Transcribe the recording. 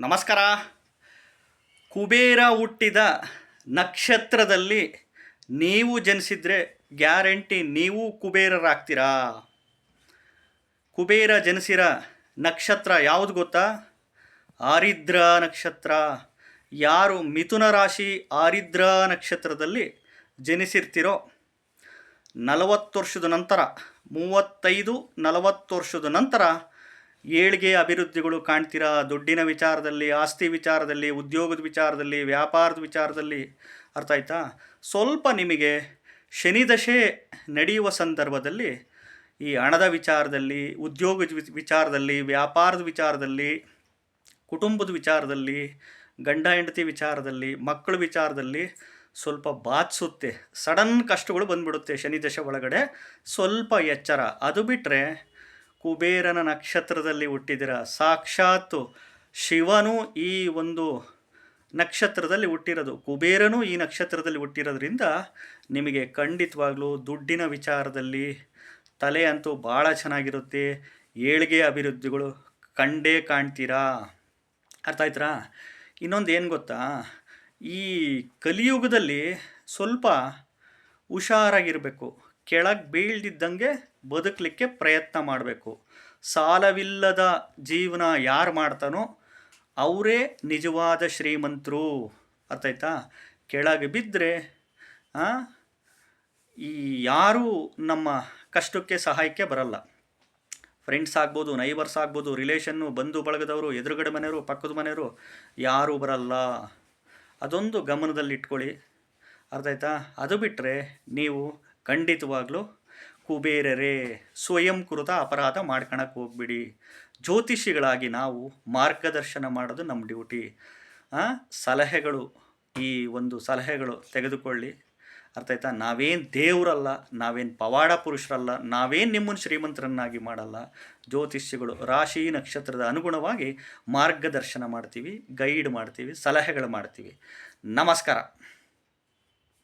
ನಮಸ್ಕಾರ. ಕುಬೇರ ಹುಟ್ಟಿದ ನಕ್ಷತ್ರದಲ್ಲಿ ನೀವು ಜನಿಸಿದರೆ ಗ್ಯಾರಂಟಿ ನೀವು ಕುಬೇರರಾಗ್ತೀರಾ? ಕುಬೇರ ಜನಿಸಿರ ನಕ್ಷತ್ರ ಯಾವುದು ಗೊತ್ತಾ? ಆರಿದ್ರ ನಕ್ಷತ್ರ. ಯಾರು ಮಿಥುನ ರಾಶಿ ಆರಿದ್ರ ನಕ್ಷತ್ರದಲ್ಲಿ ಜನಿಸಿರ್ತಿರೋ ನಲವತ್ತು ವರ್ಷದ ನಂತರ, ಮೂವತ್ತೈದು ನಲವತ್ತು ವರ್ಷದ ನಂತರ ಏಳಿಗೆ ಅಭಿವೃದ್ಧಿಗಳು ಕಾಣ್ತೀರಾ? ದುಡ್ಡಿನ ವಿಚಾರದಲ್ಲಿ, ಆಸ್ತಿ ವಿಚಾರದಲ್ಲಿ, ಉದ್ಯೋಗದ ವಿಚಾರದಲ್ಲಿ, ವ್ಯಾಪಾರದ ವಿಚಾರದಲ್ಲಿ? ಅರ್ಥ ಆಯ್ತಾ? ಸ್ವಲ್ಪ ನಿಮಗೆ ಶನಿದಶೆ ನಡೆಯುವ ಸಂದರ್ಭದಲ್ಲಿ, ಈ ಹಣದ ವಿಚಾರದಲ್ಲಿ, ಉದ್ಯೋಗದ ವಿಚಾರದಲ್ಲಿ, ವ್ಯಾಪಾರದ ವಿಚಾರದಲ್ಲಿ, ಕುಟುಂಬದ ವಿಚಾರದಲ್ಲಿ, ಗಂಡ, ಹೆಂಡತಿ ವಿಚಾರದಲ್ಲಿ, ಮಕ್ಕಳ ವಿಚಾರದಲ್ಲಿ ಸ್ವಲ್ಪ ಬಾಧಿಸುತ್ತೆ ಸಡನ್ ಕಷ್ಟಗಳು ಬಂದ್ಬಿಡುತ್ತೆ ಶನಿದಶೆ ಒಳಗಡೆ. ಸ್ವಲ್ಪ ಎಚ್ಚರ. ಅದು ಬಿಟ್ಟರೆ ಕುಬೇರನ ನಕ್ಷತ್ರದಲ್ಲಿ ಹುಟ್ಟಿದಿರ. ಸಾಕ್ಷಾತ್ತು ಶಿವನು ಈ ಒಂದು ನಕ್ಷತ್ರದಲ್ಲಿ ಹುಟ್ಟಿರೋದು. ಕುಬೇರನು ಈ ನಕ್ಷತ್ರದಲ್ಲಿ ಹುಟ್ಟಿರೋದ್ರಿಂದ ನಿಮಗೆ ಖಂಡಿತವಾಗ್ಲೂ ದುಡ್ಡಿನ ವಿಚಾರದಲ್ಲಿ ತಲೆ ಅಂತೂ ಭಾಳ ಚೆನ್ನಾಗಿರುತ್ತೆ. ಏಳಿಗೆ ಅಭಿವೃದ್ಧಿಗಳು ಕಂಡೇ ಕಾಣ್ತೀರಾ? ಅರ್ಥ ಆಯ್ತಾ ಇನ್ನೊಂದು ಏನು ಗೊತ್ತಾ? ಈ ಕಲಿಯುಗದಲ್ಲಿ ಸ್ವಲ್ಪ ಹುಷಾರಾಗಿರಬೇಕು. ಕೆಳಗೆ ಬೀಳ್ದಿದ್ದಂಗೆ ಬದುಕಲಿಕ್ಕೆ ಪ್ರಯತ್ನ ಮಾಡಬೇಕು. ಸಾಲವಿಲ್ಲದ ಜೀವನ ಯಾರು ಮಾಡ್ತಾನೋ ಅವರೇ ನಿಜವಾದ ಶ್ರೀಮಂತರು. ಅರ್ಥಾಯ್ತಾ ಕೆಳಗೆ ಬಿದ್ದರೆ ಈ ಯಾರೂ ನಮ್ಮ ಕಷ್ಟಕ್ಕೆ ಸಹಾಯಕ್ಕೆ ಬರಲ್ಲ. ಫ್ರೆಂಡ್ಸ್ ಆಗ್ಬೋದು, ನೈಬರ್ಸ್ ಆಗ್ಬೋದು, ರಿಲೇಷನ್ನು ಬಂಧು ಬಳಗದವರು, ಎದುರುಗಡೆ ಮನೆಯವರು, ಪಕ್ಕದ ಮನೆಯವರು ಯಾರೂ ಬರಲ್ಲ. ಅದೊಂದು ಗಮನದಲ್ಲಿಟ್ಕೊಳ್ಳಿ. ಅರ್ಥ ಆಯ್ತಾ ಅದು ಬಿಟ್ಟರೆ ನೀವು ಖಂಡಿತವಾಗ್ಲೂ ಕುಬೇರರೇ, ಸ್ವಯಂ ಕೃತ ಅಪರಾಧ ಮಾಡ್ಕೊಳಕ್ಕೆ ಹೋಗ್ಬಿಡಿ. ಜ್ಯೋತಿಷಿಗಳಾಗಿ ನಾವು ಮಾರ್ಗದರ್ಶನ ಮಾಡೋದು ನಮ್ಮ ಡ್ಯೂಟಿ. ಸಲಹೆಗಳು, ಈ ಒಂದು ಸಲಹೆಗಳು ತೆಗೆದುಕೊಳ್ಳಿ. ಅರ್ಥ ಆಯ್ತಾ? ನಾವೇನು ದೇವರಲ್ಲ, ನಾವೇನು ಪವಾಡ ಪುರುಷರಲ್ಲ, ನಾವೇನು ನಿಮ್ಮನ್ನು ಶ್ರೀಮಂತರನ್ನಾಗಿ ಮಾಡಲ್ಲ. ಜ್ಯೋತಿಷ್ಯಗಳು ರಾಶಿ ನಕ್ಷತ್ರದ ಅನುಗುಣವಾಗಿ ಮಾರ್ಗದರ್ಶನ ಮಾಡ್ತೀವಿ, ಗೈಡ್ ಮಾಡ್ತೀವಿ, ಸಲಹೆಗಳು ಮಾಡ್ತೀವಿ. ನಮಸ್ಕಾರ.